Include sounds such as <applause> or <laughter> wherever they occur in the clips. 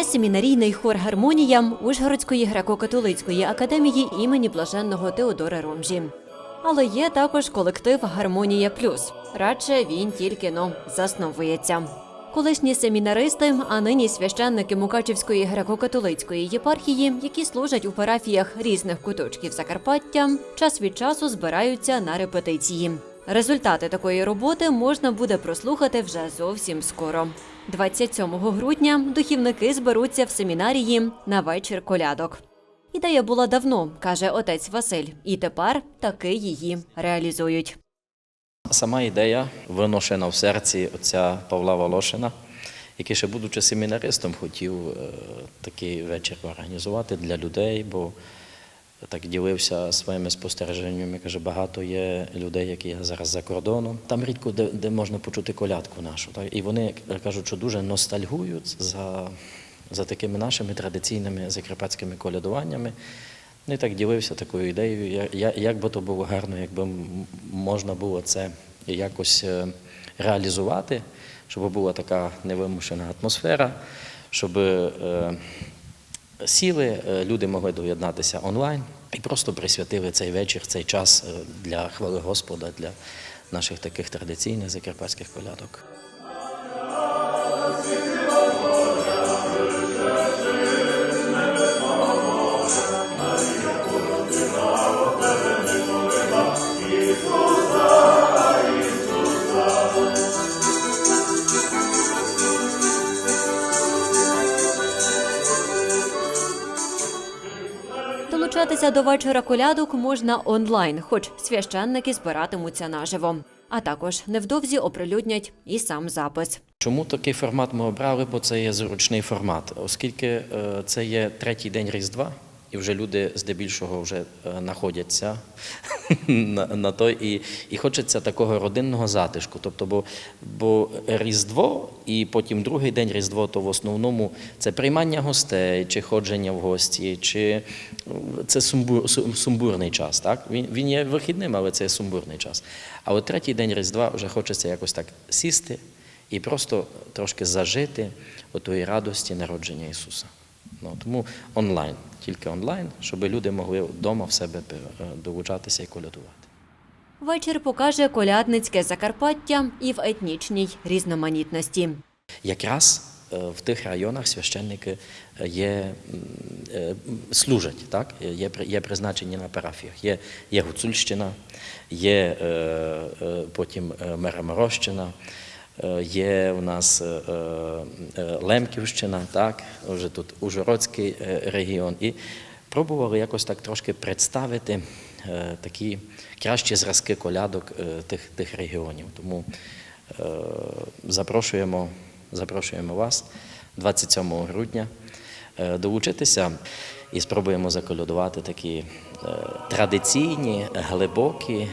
семінарійний хор Гармонія Ужгородської греко-католицької академії імені блаженного Теодора Ромжі. Але є також колектив Гармонія Плюс. Радше він тільки но засновується. Колишні семінаристи, а нині священники Мукачівської греко-католицької єпархії, які служать у парафіях різних куточків Закарпаття, час від часу збираються на репетиції. Результати такої роботи можна буде прослухати вже зовсім скоро. 27 грудня духівники зберуться в семінарії на вечір колядок. Ідея була давно, каже отець Василь, і тепер таки її реалізують. Сама ідея виношена в серці отця Павла Волошина, який ще будучи семінаристом, хотів е, такий вечір організувати для людей, бо так ділився своїми спостереженнями. Каже, багато є людей, які є зараз за кордоном. Там рідко де, де можна почути колядку нашу. Так? І вони кажуть, що дуже ностальгують за, за такими нашими традиційними закарпатськими колядуваннями. Ну і так ділився такою ідеєю, я- як би то було гарно, якби можна було це якось е, реалізувати, щоб була така невимушена атмосфера, щоб е, сіли, е, люди могли доєднатися онлайн і просто присвятили цей вечір, цей час е, для хвали Господа, для наших таких традиційних закарпатських колядок. Долучатися до вечора колядок можна онлайн, хоч священники збиратимуться наживо. А також невдовзі оприлюднять і сам запис. Чому такий формат ми обрали? Бо це є зручний формат, оскільки е, це є третій день Різдва, і вже люди здебільшого вже е, знаходяться <laughs> на, на той, і, і хочеться такого родинного затишку. Тобто, бо, бо Різдво і потім другий день Різдво, то в основному це приймання гостей, чи ходження в гості, чи е, це сумбур, сум- сумбурний час. Так? Він, він є вихідним, але це сумбурний час. А от третій день Різдва вже хочеться якось так сісти і просто трошки зажити отої радості народження Ісуса. Ну, тому онлайн, тільки онлайн, щоб люди могли вдома в себе е, долучатися і колядувати. Вечір покаже колядницьке Закарпаття і в етнічній різноманітності. Якраз е, в тих районах священники е, є, служать, так? є, є призначені на парафіях. Є, є Гуцульщина, є потім Мереморощина, е, є у нас е, е, Лемківщина, так? вже тут Ужгородський е, регіон. І пробували якось так трошки представити е, такі кращі зразки колядок е, тих, тих регіонів. Тому е, запрошуємо, запрошуємо вас 27 грудня е, долучитися і спробуємо заколядувати такі е, традиційні, глибокі е,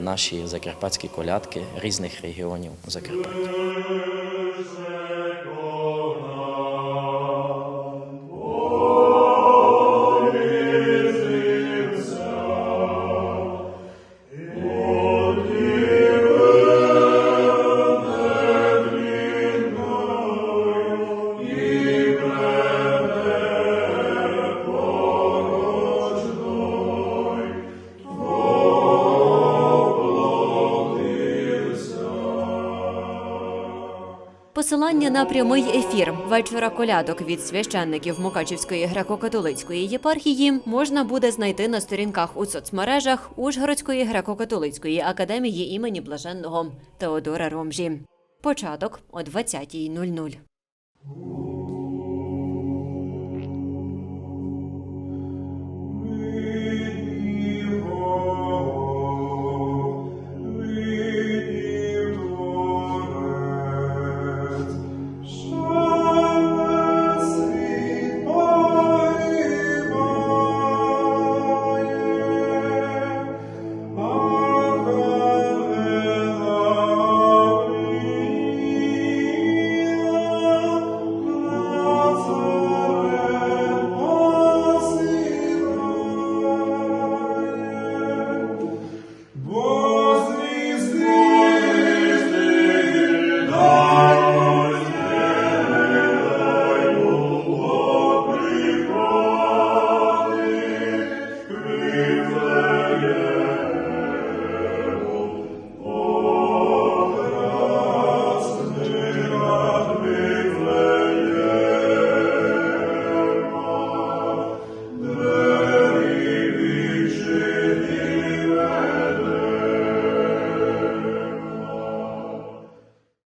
наші закарпатські колядки різних регіонів Закарпаття. Посилання на прямий ефір вечора колядок від священників Мукачівської греко-католицької єпархії можна буде знайти на сторінках у соцмережах Ужгородської греко-католицької академії імені блаженного Теодора Ромжі. Початок о 20.00.